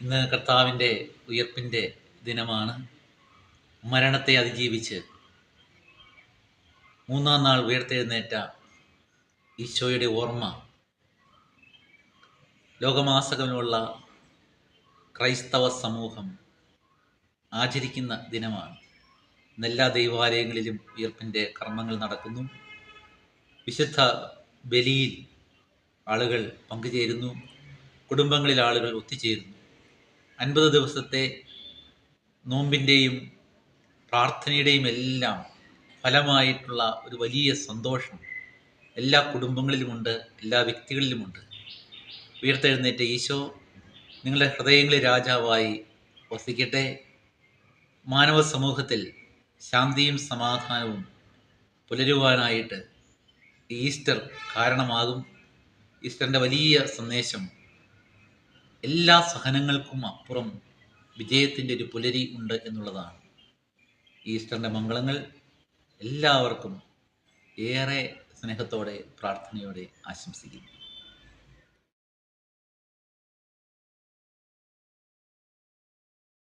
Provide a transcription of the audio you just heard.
ഇന്ന് കർത്താവിന്റെ ഉയർപ്പിന്റെ ദിനമാണ്. മരണത്തെ അതിജീവിച്ച് മൂന്നാം നാൾ ഉയർത്തെഴുന്നേറ്റ ഈശോയുടെ ഓർമ്മ. ലോകമാസകമുള്ള ക്രൈസ്തവ സമൂഹം ആചരിക്കുന്ന ദിനമാണ്. എല്ലാ ദൈവാലയങ്ങളിലും ഉയർപ്പിന്റെ കർമ്മങ്ങൾ നടക്കുന്നു. വിശുദ്ധ ബലിയിൽ ആളുകൾ പങ്കുചേരുന്നു. കുടുംബങ്ങളിൽ ആളുകൾ ഒത്തുചേരുന്നു. അൻപത് ദിവസത്തെ നോമ്പിന്റെയും പ്രാർത്ഥനയുടെയും എല്ലാം ഫലമായിട്ടുള്ള ഒരു വലിയ സന്തോഷം എല്ലാ കുടുംബങ്ങളിലുമുണ്ട് എല്ലാ വ്യക്തികളിലുമുണ്ട്. ഉയർത്തെഴുന്നേറ്റ ഈശോ നിങ്ങളുടെ ഹൃദയങ്ങളിൽ രാജാവായി വസിക്കട്ടെ. മാനവ സമൂഹത്തിൽ ശാന്തിയും സമാധാനവും പുലരുവാനായിട്ട് ഈസ്റ്റർ കാരണമാകും. ഈസ്റ്ററിന്റെ വലിയ സന്ദേശം എല്ലാ സഹനങ്ങൾക്കും അപ്പുറം വിജയത്തിന്റെ ഒരു പുലരി ഉണ്ട് എന്നുള്ളതാണ്. ഈസ്റ്ററിന്റെ മംഗളങ്ങൾ എല്ലാവർക്കും ഏറെ സ്നേഹത്തോടെ പ്രാർത്ഥനയോടെ ആശംസിക്കുന്നു.